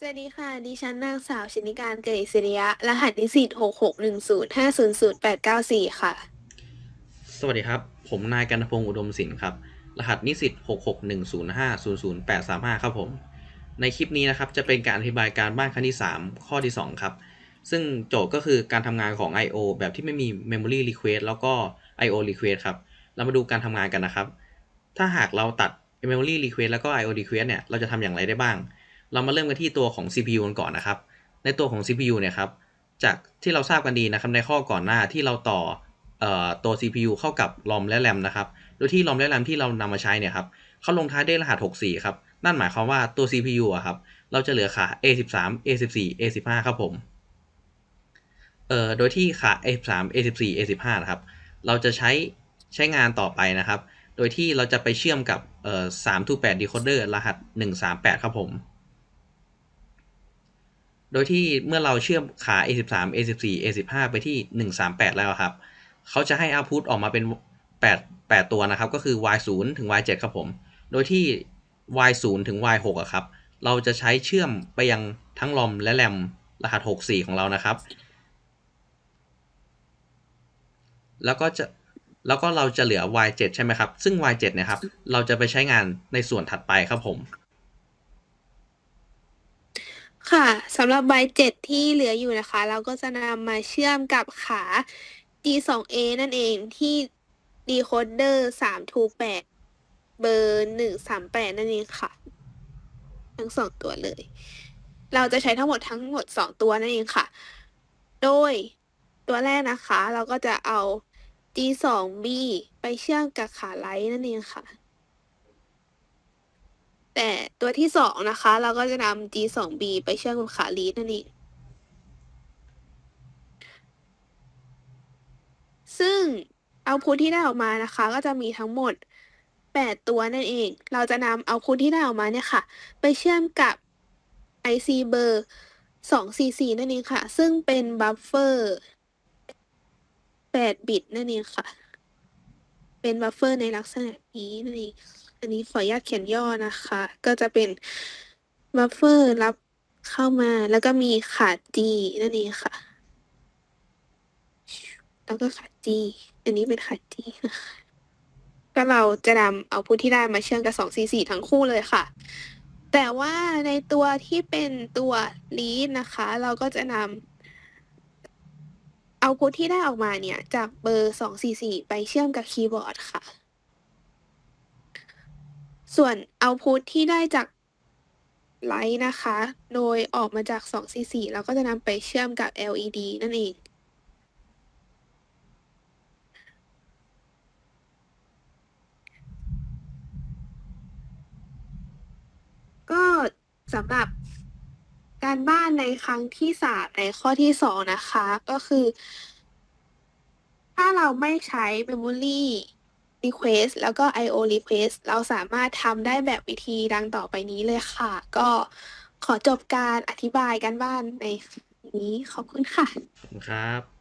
สวัสดีค่ะ ดิฉันนางสาวชนิการเกยศิริยะ รหัสนิสิตหกหกหนึ่งศูนย์ห้าศูนย์ศูนย์แปดเก้าสี่ค่ะ สวัสดีครับ ผมนายกันพงศ์อุดมศิลป์ครับ รหัสนิสิต66105000835ครับผม ในคลิปนี้นะครับ จะเป็นการอธิบายการบ้านครั้งที่3ข้อที่2ครับ ซึ่งโจทย์ก็คือการทำงานของ I/O แบบที่ไม่มี Memory Request แล้วก็ I/O Request ครับ เรามาดูการทำงานกันนะครับ ถ้าหากเราตัด Memory Request แล้วก็ I/O Request เนี่ย เราจะทำอย่างไรได้บ้าง เรามาเริ่มกันที่ตัวของ CPU กันก่อนนะครับ ในตัวของ CPU เนี่ยครับ จากที่เราทราบกันดีนะครับในข้อก่อนหน้าที่เราต่ออตัว CPU เข้ากับ ROM และ RAM นะครับ โดยที่ ROM และ RAM ที่เรานำมาใช้เนี่ยครับเขาลงท้ายด้วยรหัส 64 ครับ นั่นหมายความว่าตัว CPU อะครับ เราจะเหลือขา A13 A14 A15 ครับผม เอ่อ โดยที่ขา A13 A14 A15 นะครับ เราจะใช้ใช้งานต่อไปนะครับ โดยที่เราจะไปเชื่อมกับเอ่อ3 to 8 decoder รหัส 138 ครับผม โดยที่เมื่อเราเชื่อมขา A13 A14 A15 ไปที่ 138 แล้วครับ เขาจะให้ output ออกมาเป็น 8 8 ตัวนะครับ ก็คือ Y0 ถึง Y7 ครับผม โดยที่ Y0 ถึง Y6 อะครับ เราจะใช้เชื่อมไปยังทั้ง ROM และ RAM รหัส 64 ของเรานะครับ แล้วก็จะแล้วก็เราจะเหลือ Y7 ใช่ไหมครับ ซึ่ง Y7 เนี่ยครับ เราจะไปใช้งานในส่วนถัดไปครับผม ค่ะ สำหรับใบเจ็ดที่เหลืออยู่นะคะ เราก็จะนำมาเชื่อมกับขา G2A นั่นเองที่ decoder 3 to 8เบอร์ 138 นั่นเองค่ะ ทั้งสองตัวเลย เราจะใช้ทั้งหมดทั้งหมด 2 ตัวนั่นเองค่ะ โดยตัวแรกนะคะ เราก็จะเอา G2B ไปเชื่อมกับขาไลท์นั่นเองค่ะ แต่ตัวที่สองนะคะ เราก็จะนำ G2B ไปเชื่อมกับขาลีดนั่นเองซึ่งเอาพุทที่ได้ออกมานะคะ ก็จะมีทั้งหมด 8 ตัวนั่นเอง เราจะนำเอาพุทที่ได้ออกมาเนี่ยค่ะ ไปเชื่อมกับ IC เบอร์244 นั่นเองค่ะ ซึ่งเป็นบัฟเฟอร์8บิตนั่นเองค่ะ เป็นบัฟเฟอร์ในลักษณะนี้นั่นเอง อันนี้ขออนุญาตเขียนย่อนะคะ ก็จะเป็นบัฟเฟอร์รับเข้ามาแล้วก็มีขาด G นั่นเองค่ะ แล้วก็ขาด G อันนี้เป็นขาด G นะคะก็เราจะนำเอาพุทที่ได้มาเชื่อมกับ2 4 4ทั้งคู่เลยค่ะ แต่ว่าในตัวที่เป็นตัว lead นะคะ เราก็จะนำเอาพุทที่ได้ออกมาเนี่ย จากเบอร์244ไปเชื่อมกับคีย์บอร์ดค่ะ ส่วนเอาพุทที่ได้จากไลท์นะคะ โดยออกมาจาก244เราก็จะนำไปเชื่อมกับ LED นั่นเอง ก็สำหรับการบ้านในครั้งที่สามในข้อที่สองนะคะ ก็คือ ถ้าเราไม่ใช้ Memory Request แล้วก็ I/O Request เราสามารถทำได้แบบวิธีดังต่อไปนี้เลยค่ะ ก็ขอจบการอธิบายกันบ้านในนี้ขอบคุณค่ะ ขอบคุณครับ